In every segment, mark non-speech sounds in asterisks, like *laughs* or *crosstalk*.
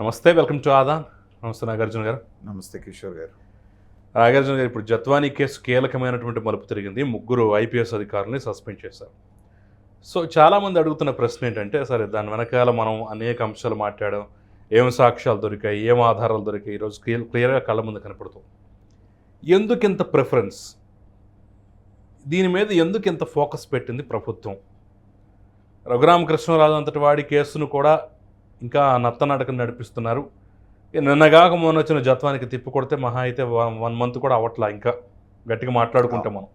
నమస్తే welcome to Aadan నమస్తే నాగార్జున గారు. నమస్తే కిషోర్ గారు. నాగార్జున గారు ఇప్పుడు జత్వానీ కేసు కీలకమైనటువంటి మలుపు తిరిగింది. ముగ్గురు ఐపీఎస్ అధికారులని సస్పెండ్ చేశారు. సో చాలామంది అడుగుతున్న ప్రశ్న ఏంటంటే సరే దాని వెనకాల మనం అనేక అంశాలు మాట్లాడాం. ఏం సాక్ష్యాలు దొరికాయి? ఏం ఆధారాలు దొరికాయి? ఈరోజు క్లియర్ క్లియర్గా కళ్ళ ముందు కనపడుతుంది. ఎందుకు ఇంత ప్రిఫరెన్స్ దీని మీద ఎందుకు ఇంత ఫోకస్ పెట్టింది ప్రభుత్వం? రఘురామకృష్ణరాజు అంతటి వాడి కేసును కూడా ఇంకా నత్తనడకను నడిపిస్తున్నారు. ఇక నిన్నగాక మొన్న వచ్చిన జత్వానికి తిప్పి కొడితే మహా అయితే వన్ మంత్ కూడా అవ్వట్లా ఇంకా. గట్టిగా మాట్లాడుకుంటాం మనం.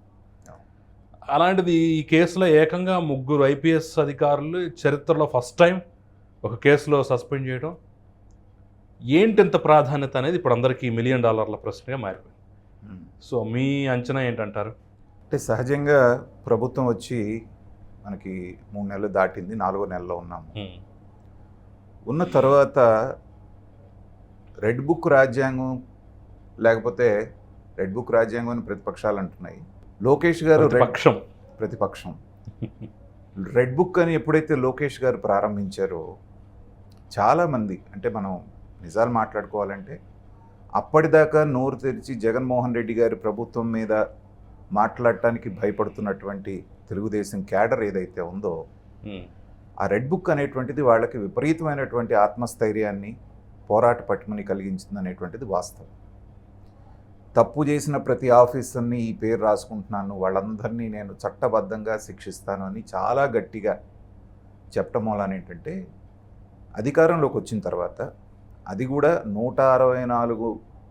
అలాంటిది ఈ కేసులో ఏకంగా ముగ్గురు ఐపీఎస్ అధికారులు చరిత్రలో ఫస్ట్ టైం ఒక కేసులో సస్పెండ్ చేయడం. ఏంటి ఇంత ప్రాధాన్యత అనేది ఇప్పుడు అందరికీ మిలియన్ డాలర్ల ప్రశ్నగా మారిపోయింది. సో మీ అంచనా ఏంటంటారు? అంటే సహజంగా ప్రభుత్వం వచ్చి మనకి మూడు నెలలు దాటింది నాలుగో నెలలో ఉన్నాము. ఉన్న తర్వాత రెడ్ బుక్ రాజ్యాంగం లేకపోతే రెడ్ బుక్ రాజ్యాంగం అని ప్రతిపక్షాలు అంటున్నాయి. లోకేష్ గారు రెడ్ ప్రతిపక్షం. రెడ్ బుక్ అని ఎప్పుడైతే లోకేష్ గారు ప్రారంభించారో చాలామంది అంటే మనం నిజాలు మాట్లాడుకోవాలంటే అప్పటిదాకా నోరు తెరిచి జగన్మోహన్ రెడ్డి గారి ప్రభుత్వం మీద మాట్లాడటానికి భయపడుతున్నటువంటి తెలుగుదేశం క్యాడర్ ఏదైతే ఉందో ఆ రెడ్ బుక్ అనేటువంటిది వాళ్ళకి విపరీతమైనటువంటి ఆత్మస్థైర్యాన్ని పోరాట పట్టుమని కలిగించింది అనేటువంటిది వాస్తవం. తప్పు చేసిన ప్రతి ఆఫీసర్ని ఈ పేరు రాసుకుంటున్నాను వాళ్ళందరినీ నేను చట్టబద్ధంగా శిక్షిస్తాను అని చాలా గట్టిగా చెప్పటం వలన ఏంటంటే అధికారంలోకి వచ్చిన తర్వాత అది కూడా నూట అరవై నాలుగు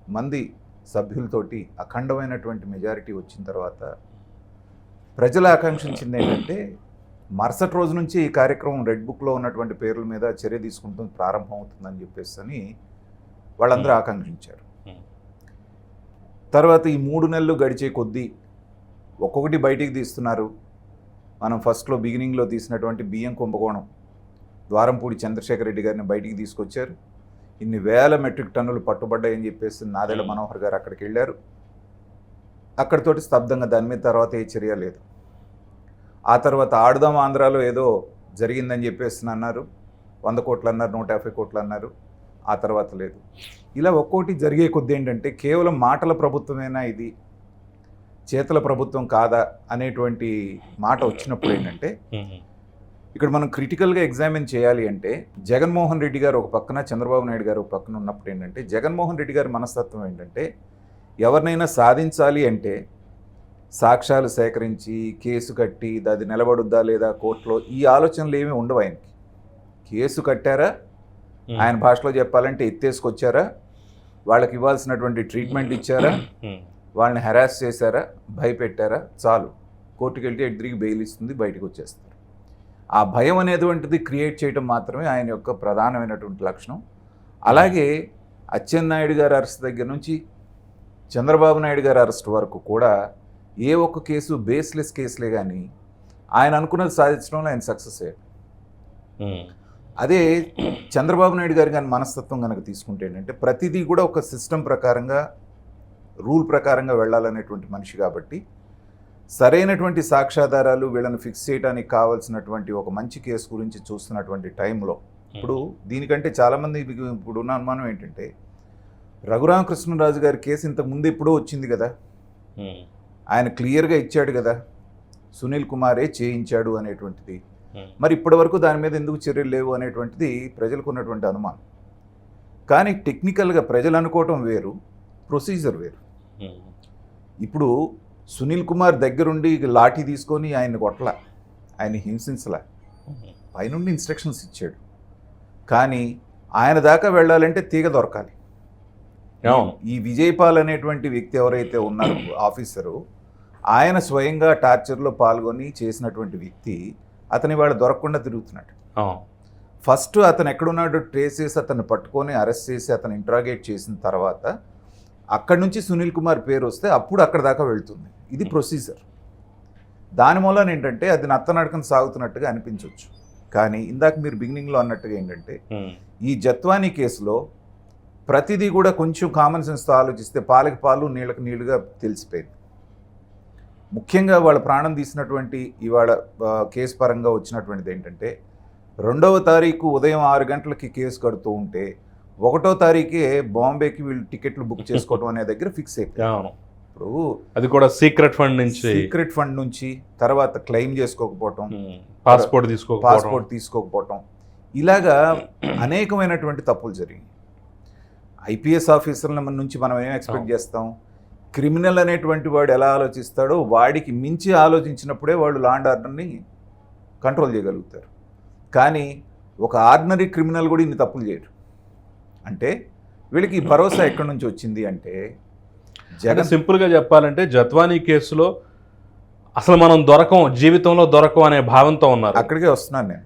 మంది సభ్యులతోటి అఖండమైనటువంటి మెజారిటీ వచ్చిన తర్వాత ప్రజలు ఆకాంక్షించింది ఏంటంటే మరుసటి రోజు నుంచి ఈ కార్యక్రమం రెడ్ బుక్లో ఉన్నటువంటి పేర్ల మీద చర్య తీసుకుంటుంది ప్రారంభం అవుతుందని చెప్పేసి అని వాళ్ళందరూ ఆకాంక్షించారు. తర్వాత ఈ మూడు నెలలు గడిచే కొద్దీ ఒక్కొక్కటి బయటికి తీస్తున్నారు. మనం ఫస్ట్లో బిగినింగ్లో తీసినటువంటి బియ్యం కుంభకోణం ద్వారంపూడి చంద్రశేఖర్ రెడ్డి గారిని బయటికి తీసుకొచ్చారు. ఇన్ని వేల మెట్రిక్ టన్నులు పట్టుబడ్డాయని చెప్పేసి నాదెళ్ళ. మనోహర్ గారు అక్కడికి వెళ్ళారు. అక్కడితోటి స్తబ్దంగా దాని మీద తర్వాత ఏ చర్య లేదు. ఆ తర్వాత ఆడుదాం ఆంధ్రాలో ఏదో జరిగిందని చెప్పేసి అన్నారు వంద కోట్లు అన్నారు నూట యాభై కోట్లు అన్నారు ఆ తర్వాత లేదు. ఇలా ఒక్కోటి జరిగే కొద్ది ఏంటంటే కేవలం మాటల ప్రభుత్వమేనా ఇది? చేతల ప్రభుత్వం కాదా? అనేటువంటి మాట వచ్చినప్పుడు ఏంటంటే ఇక్కడ మనం క్రిటికల్గా ఎగ్జామిన్ చేయాలి అంటే జగన్మోహన్ రెడ్డి గారు ఒక పక్కన చంద్రబాబు నాయుడు గారు ఒక పక్కన ఉన్నప్పుడు ఏంటంటే జగన్మోహన్ రెడ్డి గారి మనస్తత్వం ఏంటంటే ఎవరినైనా సాధించాలి అంటే సాక్ష్యాలు సేకరించి కేసు కట్టి అది నిలబడుద్దా లేదా కోర్టులో ఈ ఆలోచనలు ఏమీ ఉండవు ఆయనకి. కేసు కట్టారా? ఆయన భాషలో చెప్పాలంటే ఎత్తేసుకొచ్చారా? వాళ్ళకి ఇవ్వాల్సినటువంటి ట్రీట్మెంట్ ఇచ్చారా? వాళ్ళని హెరాస్ చేశారా? భయపెట్టారా? చాలు. కోర్టుకి వెళ్తే ఎటు తిరిగి బెయిల్ ఇస్తుంది బయటకు వచ్చేస్తారు. ఆ భయం అనేటువంటిది క్రియేట్ చేయడం మాత్రమే ఆయన యొక్క ప్రధానమైనటువంటి లక్షణం. అలాగే అచ్చెన్నాయుడు గారి అరెస్ట్ దగ్గర నుంచి చంద్రబాబు నాయుడు గారి అరెస్ట్ వరకు కూడా ఏ ఒక్క కేసు బేస్లెస్ కేసులే కానీ ఆయన అనుకున్నది సాధించడంలో ఆయన సక్సెస్ అయ్యాడు. అదే చంద్రబాబు నాయుడు గారి కానీ మనస్తత్వం కనుక తీసుకుంటే ఏంటంటే ప్రతిదీ కూడా ఒక సిస్టమ్ ప్రకారంగా రూల్ ప్రకారంగా వెళ్ళాలనేటువంటి మనిషి కాబట్టి సరైనటువంటి సాక్ష్యాధారాలు వీళ్ళని ఫిక్స్ చేయడానికి కావాల్సినటువంటి ఒక మంచి కేసు గురించి చూస్తున్నటువంటి టైంలో ఇప్పుడు దీనికంటే చాలామంది ఇప్పుడు ఉన్న అనుమానం ఏంటంటే రఘురామకృష్ణరాజు గారి కేసు ఇంతకు ముందు ఎప్పుడో వచ్చింది కదా? ఆయన క్లియర్గా ఇచ్చాడు కదా. సునీల్ కుమారే చేయించాడు అనేటువంటిది. ఉమ్, మరి ఇప్పటి వరకు దాని మీద ఎందుకు చర్యలు లేవు అనేటువంటిది ప్రజలకు ఉన్నటువంటి అనుమానం. కానీ టెక్నికల్గా ప్రజలు అనుకోవటం వేరు ప్రొసీజర్ వేరు. ఉమ్, ఇప్పుడు సునీల్ కుమార్ దగ్గరుండి లాఠీ తీసుకొని ఆయన కొట్టల ఆయన హింసించలా. ఉమ్, పైనుండి ఇన్స్ట్రక్షన్స్ ఇచ్చాడు. కానీ ఆయన దాకా వెళ్ళాలంటే తీగ దొరకాలి. ఈ విజయపాల్ అనేటువంటి వ్యక్తి ఎవరైతే ఉన్నారో ఆఫీసరు ఆయన స్వయంగా టార్చర్లో పాల్గొని చేసినటువంటి వ్యక్తి అతని వాడు దొరకకుండా తిరుగుతున్నాడు. ఫస్ట్ అతను ఎక్కడున్నాడో ట్రేస్ చేసి అతన్ని పట్టుకొని అరెస్ట్ చేసి అతను ఇంట్రాగేట్ చేసిన తర్వాత అక్కడి నుంచి సునీల్ కుమార్ పేరు వస్తే అప్పుడు అక్కడ దాకా వెళ్తుంది. ఇది ప్రొసీజర్ దాని మూలన ఏంటంటే అది నత్తనడకన సాగుతున్నట్టుగా అనిపించవచ్చు కానీ ఇందాక మీరు బిగినింగ్లో అన్నట్టుగా ఏంటంటే ఈ జత్వానీ కేసులో ప్రతిదీ కూడా కొంచెం కామన్ సెన్స్తో ఆలోచిస్తే పాలకి పాలు నీళ్ళకి నీళ్ళుగా తెలిసిపోయింది. ముఖ్యంగా వాళ్ళ ప్రాణం తీసినటువంటి ఇవాళ కేసు పరంగా వచ్చినటువంటిది ఏంటంటే రెండవ తారీఖు ఉదయం ఆరు గంటలకి కేసు కడుతూ ఉంటే ఒకటో తారీఖే బాంబేకి వీళ్ళు టికెట్లు బుక్ చేసుకోవడం అనే దగ్గర ఫిక్స్ అయిపోయి అవును. ఇప్పుడు అది కూడా సీక్రెట్ ఫండ్ నుంచి సీక్రెట్ ఫండ్ నుంచి తర్వాత క్లెయిమ్ చేసుకోకపోవటం పాస్పోర్ట్ తీసుకోకపోవడం పాస్పోర్ట్ తీసుకోకపోవటం. ఇలాగా అనేకమైనటువంటి తప్పులు జరిగాయి ఐపీఎస్ ఆఫీసర్ల నుంచి మనం ఏం ఎక్స్పెక్ట్. చేస్తాం? క్రిమినల్ అనేటువంటి వాడు ఎలా ఆలోచిస్తాడో వాడికి మించి ఆలోచించినప్పుడే వాళ్ళు లాండ్ ఆర్డర్ని కంట్రోల్ చేయగలుగుతారు. కానీ ఒక ఆర్డినరీ క్రిమినల్ కూడా ఇన్ని తప్పులు చేయరు అంటే వీళ్ళకి ఈ భరోసా ఎక్కడి నుంచి వచ్చింది అంటే జగన్ సింపుల్గా చెప్పాలంటే జత్వానీ కేసులో అసలు మనం దొరకం జీవితంలో దొరకం అనే భావంతో ఉన్నారు. అక్కడికే వస్తున్నాను నేను.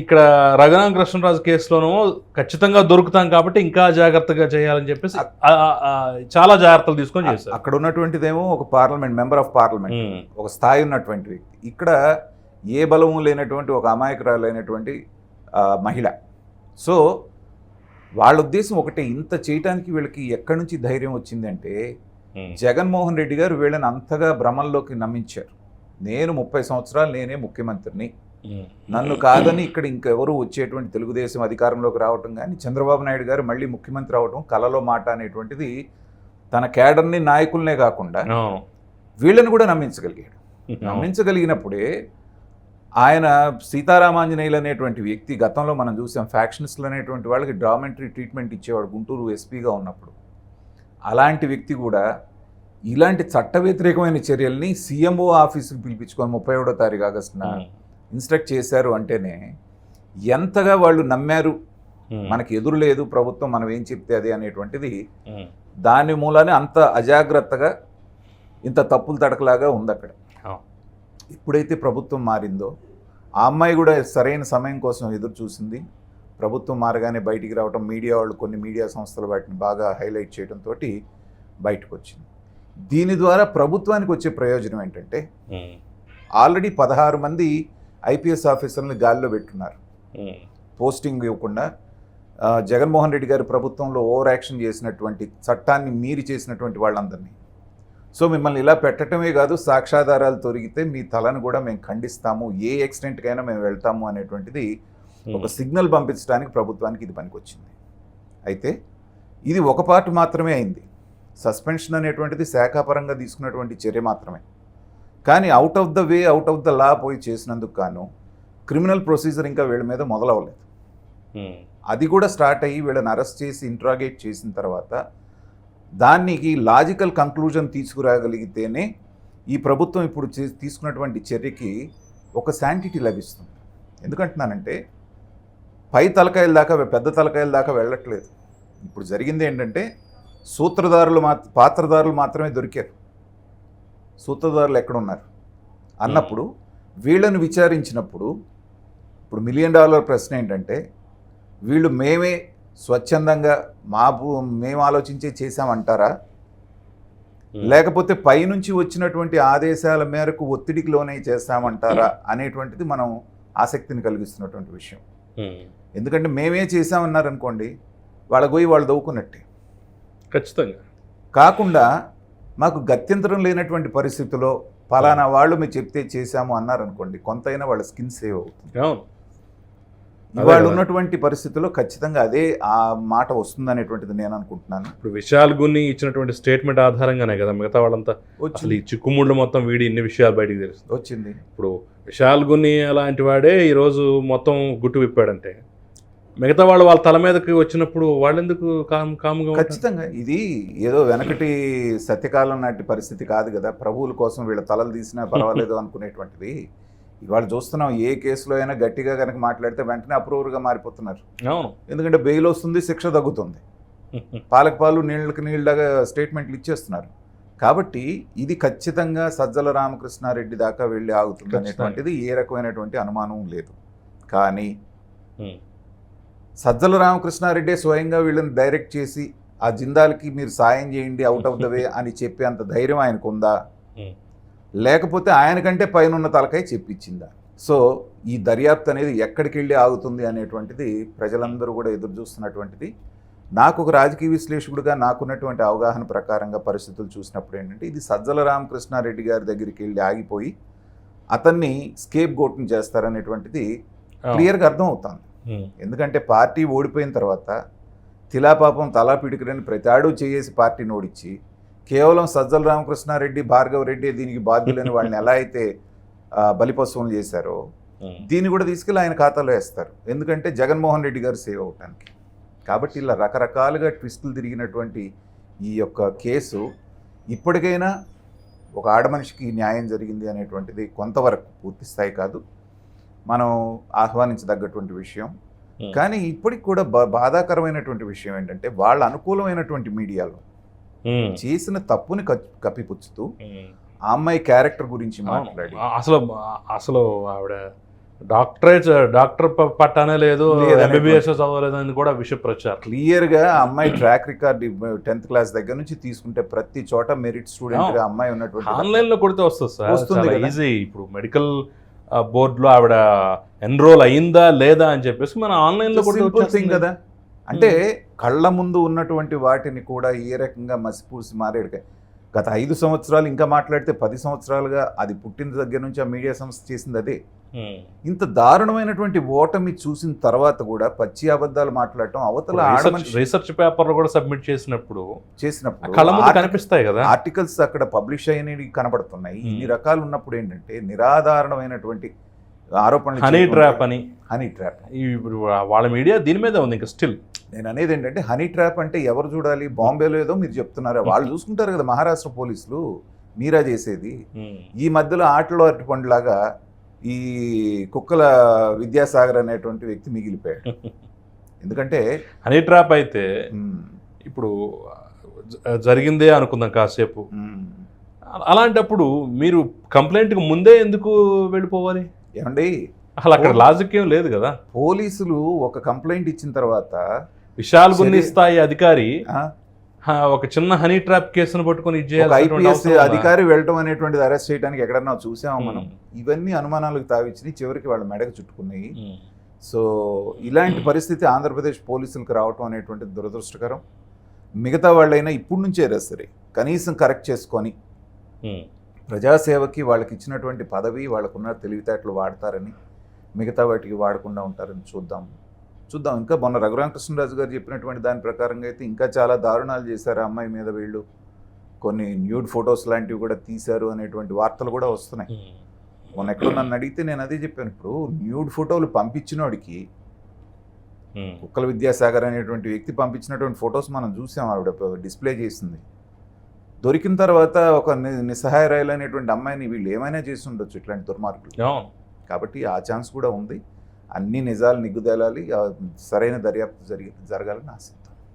ఇక్కడ రఘునాథ కృష్ణరాజు కేసులోనూ ఖచ్చితంగా దొరుకుతాం కాబట్టి ఇంకా జాగ్రత్తగా చేయాలని చెప్పేసి చాలా జాగ్రత్తలు తీసుకొని చేశారు. అక్కడ ఉన్నటువంటిదేమో ఒక పార్లమెంట్ మెంబర్ ఆఫ్ పార్లమెంట్ ఒక స్థాయి ఉన్నటువంటి వ్యక్తి. ఇక్కడ ఏ బలము లేనటువంటి ఒక అమాయకురాలైనటువంటి మహిళ. సో వాళ్ళ ఉద్దేశం ఒకటే ఇంత చేయటానికి వీళ్ళకి ఎక్కడి నుంచి ధైర్యం వచ్చిందంటే జగన్మోహన్ రెడ్డి గారు వీళ్ళని అంతగా భ్రమంలోకి నమ్మించారు. నేను ముప్పై సంవత్సరాలు నేనే ముఖ్యమంత్రిని. నన్ను కాదని ఇక్కడ ఇంకెవరు వచ్చేటువంటి తెలుగుదేశం అధికారంలోకి రావటం కానీ చంద్రబాబు నాయుడు గారు మళ్ళీ ముఖ్యమంత్రి అవటం కలలో మాట అనేటువంటిది తన కేడర్ని నాయకులనే కాకుండా. వీళ్ళని కూడా నమ్మించగలిగాడు. నమ్మించగలిగినప్పుడే ఆయన సీతారామాంజనేయులు అనేటువంటి వ్యక్తి గతంలో మనం చూసాం ఫ్యాక్షనిస్టులు అనేటువంటి వాళ్ళకి డ్రామెంటరీ ట్రీట్మెంట్ ఇచ్చేవాడు గుంటూరు ఎస్పీగా ఉన్నప్పుడు అలాంటి వ్యక్తి కూడా ఇలాంటి చట్ట వ్యతిరేకమైన చర్యల్ని సీఎంఓ ఆఫీసుకి పిలిపించుకొని ముప్పై ఒకటో తారీఖు ఆగస్టున ఇన్స్ట్రక్ట్ చేశారు అంటేనే ఎంతగా వాళ్ళు నమ్మారు. మనకి ఎదురు లేదు ప్రభుత్వం మనం ఏం చెప్తే అది అనేటువంటిది. దాని మూలానే అంత అజాగ్రత్తగా ఇంత తప్పులు తడకలాగా ఉంది అక్కడ. ఎప్పుడైతే ప్రభుత్వం మారిందో ఆ అమ్మాయి కూడా సరైన సమయం కోసం ఎదురు చూసింది. ప్రభుత్వం మారగానే బయటికి రావడం మీడియా వాళ్ళు కొన్ని మీడియా సంస్థలు వాటిని బాగా హైలైట్ చేయడంతో బయటకు వచ్చింది దీని ద్వారా ప్రభుత్వానికి వచ్చే ప్రయోజనం ఏంటంటే ఆల్రెడీ పదహారు మంది ఐపీఎస్ ఆఫీసర్ని గాలిలో పెట్టున్నారు. పోస్టింగ్ ఇవ్వకుండా జగన్మోహన్ రెడ్డి గారి ప్రభుత్వంలో ఓవర్ యాక్షన్ చేసినటువంటి చట్టాన్ని మీరి చేసినటువంటి వాళ్ళందరినీ. సో మిమ్మల్ని ఇలా పెట్టడమే కాదు సాక్ష్యాధారాలు తొరిగితే మీ తలను కూడా మేము ఖండిస్తాము ఏ ఎక్స్టెంట్కైనా మేము వెళ్తాము అనేటువంటిది ఒక సిగ్నల్ పంపించడానికి ప్రభుత్వానికి ఇది పనికొచ్చింది. అయితే ఇది ఒక పార్ట్ మాత్రమే అయింది. సస్పెన్షన్ అనేటువంటిది శాఖాపరంగా తీసుకున్నటువంటి చర్య మాత్రమే. కానీ out of the way out of the law పోయి చేసినందుకు గాను క్రిమినల్ ప్రొసీజర్ ఇంకా వీళ్ళ మీద మొదలవ్వలేదు. ఉమ్, అది కూడా స్టార్ట్ అయ్యి వీళ్ళని అరెస్ట్ చేసి ఇంట్రాగేట్ చేసిన తర్వాత దానికి లాజికల్ కంక్లూజన్ తీసుకురాగలిగితేనే ఈ ప్రభుత్వం ఇప్పుడు చే- తీసుకున్నటువంటి చర్యకి ఒక శాంటిటీ లభిస్తుంది. ఎందుకంటున్నానంటే పై తలకాయల దాకా పెద్ద తలకాయల దాకా వెళ్ళట్లేదు. ఇప్పుడు జరిగింది ఏంటంటే సూత్రధారులు మా పాత్రధారులు మాత్రమే దొరికారు. సూత్రధారులు ఎక్కడున్నారు? అన్నప్పుడు వీళ్ళని విచారించినప్పుడు ఇప్పుడు మిలియన్ డాలర్ ప్రశ్న ఏంటంటే వీళ్ళు మేమే స్వచ్ఛందంగా మా మేము ఆలోచించే చేశామంటారా? లేకపోతే పైనుంచి వచ్చినటువంటి ఆదేశాల మేరకు ఒత్తిడికి లోనే చేస్తామంటారా అనేటువంటిది మనం ఆసక్తిని కలిగిస్తున్నటువంటి విషయం. ఎందుకంటే మేమే చేశామన్నారనుకోండి వాళ్ళ పోయి వాళ్ళు దవ్వుకున్నట్టే. ఖచ్చితంగా. కాకుండా మాకు గత్యంతరం లేనటువంటి పరిస్థితిలో ఫలానా వాళ్ళు మీరు చెప్తే చేశాము అన్నారనుకోండి కొంతైనా వాళ్ళ స్కిన్ సేవ్ అవుతుంది. కదా. ఉన్నటువంటి పరిస్థితుల్లో ఖచ్చితంగా అదే ఆ మాట వస్తుందనేటువంటిది నేను అనుకుంటున్నాను. ఇప్పుడు విశాల్ గున్ని ఇచ్చినటువంటి స్టేట్మెంట్ ఆధారంగానే కదా మిగతా వాళ్ళంతా అసలు వచ్చింది ఈ చిక్కుముళ్ళు మొత్తం వీడి ఇన్ని విషయాలు బయటికి తెలుస్తుంది వచ్చింది. ఇప్పుడు విశాల్ గున్ని అలాంటి వాడే ఈరోజు మొత్తం గుట్టు విప్పాడంటే మిగతా వాళ్ళు వాళ్ళ తల మీదకి వచ్చినప్పుడు వాళ్ళెందుకు కామ్ కామ్గా? ఖచ్చితంగా. ఇది ఏదో వెనకటి సత్యకాలం నాటి పరిస్థితి కాదు కదా. ప్రభువుల కోసం వీళ్ళ తలలు తీసినా పర్వాలేదు అనుకునేటువంటిది. ఇవాళ చూస్తున్నాం ఏ కేసులో అయినా గట్టిగా కనుక మాట్లాడితే వెంటనే అప్రూవర్గా మారిపోతున్నారు. అవును. ఎందుకంటే బెయిల్ వస్తుంది శిక్ష తగ్గుతుంది. పాలకు పాలు నీళ్ళకి నీళ్ళగా స్టేట్మెంట్లు ఇచ్చేస్తున్నారు. కాబట్టి ఇది ఖచ్చితంగా సజ్జల రామకృష్ణారెడ్డి దాకా వెళ్ళి ఆగుతుంది. అనేటువంటిది ఏ రకమైనటువంటి అనుమానం లేదు. కానీ సజ్జల రామకృష్ణారెడ్డి స్వయంగా వీళ్ళని డైరెక్ట్ చేసి ఆ జిందాల్కి మీరు సాయం చేయండి అవుట్ ఆఫ్ ద వే అని చెప్పే అంత ధైర్యం ఆయనకు ఉందా లేకపోతే ఆయనకంటే పైన ఉన్న తలకాయ చెప్పించిందా సో ఈ దర్యాప్తు అనేది ఎక్కడికి వెళ్ళి ఆగుతుంది అనేటువంటిది ప్రజలందరూ కూడా ఎదురు చూస్తున్నటువంటిది. నాకు ఒక రాజకీయ విశ్లేషకుడిగా నాకున్నటువంటి అవగాహన ప్రకారంగా పరిస్థితులు చూసినప్పుడు ఏంటంటే ఇది సజ్జల రామకృష్ణారెడ్డి గారి దగ్గరికి వెళ్ళి ఆగిపోయి అతన్ని స్కేప్ గోట్ని చేస్తారనేటువంటిది. క్లియర్గా అర్థం అవుతుంది ఉమ్, ఎందుకంటే పార్టీ ఓడిపోయిన తర్వాత తిలాపాపం తలా పిడికిరని ప్రతాడు చేసి పార్టీని ఓడించి కేవలం సజ్జల రామకృష్ణారెడ్డి భార్గవ రెడ్డి దీనికి బాధ్యులని వాళ్ళని ఎలా అయితే బలిపశువులు చేశారో దీన్ని కూడా తీసుకెళ్ళి ఆయన ఖాతాలో వేస్తారు. ఎందుకంటే జగన్మోహన్ రెడ్డి గారు సేవ్ అవటానికి. కాబట్టి ఇలా రకరకాలుగా ట్విస్టులు తిరిగినటువంటి ఈ యొక్క కేసు ఇప్పటికైనా ఒక ఆడమనిషికి న్యాయం జరిగింది అనేటువంటిది కొంతవరకు పూర్తి స్థాయి కాదు. మనం ఆహ్వానించదగ్గటువంటి విషయం. కానీ ఇప్పటికి కూడా బాధాకరమైనటువంటి విషయం ఏంటంటే వాళ్ళ అనుకూలమైనటువంటి మీడియాలో చేసిన తప్పుని కప్- కప్పిపుచ్చుతూ ఆ అమ్మాయి క్యారెక్టర్ గురించి మాట్లాడి అసలు అసలు ఆవిడ డాక్టరేట్ డాక్టర్ పట్టానే లేదు ఎంబీబీఎస్ చదవలేదని కూడా విషయ ప్రచారం క్లియర్గా ఆ అమ్మాయి ట్రాక్ రికార్డ్ టెన్త్ క్లాస్ దగ్గర నుంచి తీసుకుంటే ప్రతి చోట మెరిట్ స్టూడెంట్గా అమ్మాయి ఉన్నటువంటి ఆన్లైన్లో కొడితే వస్తుంది సార్. ఈజీ. ఇప్పుడు మెడికల్ బోర్డులో ఆవిడ ఎన్రోల్ అయిందా లేదా అని చెప్పేసి మన ఆన్లైన్లో కూడా థింగ్. కదా అంటే కళ్ళ ముందు ఉన్నటువంటి వాటిని కూడా ఏ రకంగా మసిపూసి మారేడు గత ఐదు సంవత్సరాలు ఇంకా మాట్లాడితే పది సంవత్సరాలుగా అది పుట్టిన దగ్గర నుంచి ఆ మీడియా సంస్థ చేసింది అదే. ఇంత దారుణమైనటువంటి ఓటమి చూసిన తర్వాత కూడా పచ్చి అబద్ధాలు మాట్లాడటం అవతల రీసెర్చ్ ఆడమనిషి రీసెర్చ్ పేపర్లో కూడా సబ్మిట్ చేసినప్పుడు చేసినప్పుడు కనిపిస్తాయి కదా. ఆర్టికల్స్ అక్కడ పబ్లిష్ అయినవి కనబడుతున్నాయి. ఇన్ని రకాలు ఉన్నప్పుడు ఏంటంటే నిరాధారణమైనటువంటి ఆరోపణలు హనీ ట్రాప్ అని. హనీ ట్రాప్ ఇప్పుడు వాళ్ళ మీడియా దీని మీద ఉంది ఇంకా స్టిల్ నేను అనేది ఏంటంటే హనీ ట్రాప్ అంటే ఎవరు చూడాలి? బాంబేలో ఏదో మీరు చెప్తున్నారు. వాళ్ళు చూసుకుంటారు కదా మహారాష్ట్ర పోలీసులు మీరా చేసేది? ఈ మధ్యలో ఆటలో అరటిపండులాగా ఈ కుక్కల విద్యాసాగర్ అనేటువంటి వ్యక్తి మిగిలిపోయాడు. *laughs* ఎందుకంటే హనీ ట్రాప్ అయితే ఇప్పుడు జరిగిందే అనుకుందాం కాసేపు. అలాంటప్పుడు మీరు కంప్లైంట్కి ముందే ఎందుకు వెళ్ళిపోవాలి? ఏమండి? అసలు అక్కడ లాజిక్ ఏం లేదు కదా. పోలీసులు ఒక కంప్లైంట్ ఇచ్చిన తర్వాత విశాల్ గున్ని. స్థాయి అధికారి ఒక చిన్న హనీ ట్రాప్ కేసును పట్టుకొని ఐపీఎస్? అధికారి వెళ్ళటం అనేటువంటిది అరెస్ట్ చేయడానికి ఎక్కడన్నా చూసామా మనం మ్. ఇవన్నీ అనుమానాలకు తావిచ్చినాయి చివరికి వాళ్ళ మెడకు చుట్టుకున్నాయి ఉమ్. సో ఇలాంటి పరిస్థితి ఆంధ్రప్రదేశ్ పోలీసులకు రావటం అనేటువంటిది దురదృష్టకరం మిగతా వాళ్ళైనా ఇప్పుడు నుంచే సరే కనీసం కరెక్ట్ చేసుకొని ఉమ్. ప్రజాసేవకి వాళ్ళకి ఇచ్చినటువంటి పదవి వాళ్ళకున్న తెలివితేటలు వాడతారని మిగతా వాటికి వాడకుండా ఉంటారని చూద్దాం చూద్దాం. ఇంకా మొన్న రఘురామకృష్ణరాజు గారు చెప్పినటువంటి దాని ప్రకారంగా అయితే ఇంకా చాలా దారుణాలు చేశారు అమ్మాయి మీద వీళ్ళు. కొన్ని న్యూడ్ ఫొటోస్ లాంటివి కూడా తీశారు అనేటువంటి వార్తలు కూడా వస్తున్నాయి. మొన్న ఎక్కడో నన్ను అడిగితే నేను అదే చెప్పాను. ఇప్పుడు న్యూడ్ ఫోటోలు పంపించినోడికి. కుక్కల విద్యాసాగర్ అనేటువంటి వ్యక్తి పంపించినటువంటి ఫొటోస్ మనం చూసాం. ఆవిడ డిస్ప్లే చేసింది. దొరికిన తర్వాత ఒక ని- నిస్సహాయరాయలైనటువంటి అమ్మాయిని వీళ్ళు ఏమైనా చేసి ఉండొచ్చు ఇట్లాంటి దుర్మార్గులు. కాబట్టి ఆ ఛాన్స్ కూడా ఉంది. అన్ని నిజాలు నిగ్గుదేలాలి సరైన దర్యాప్తు జరిగి జరగాలని ఆశ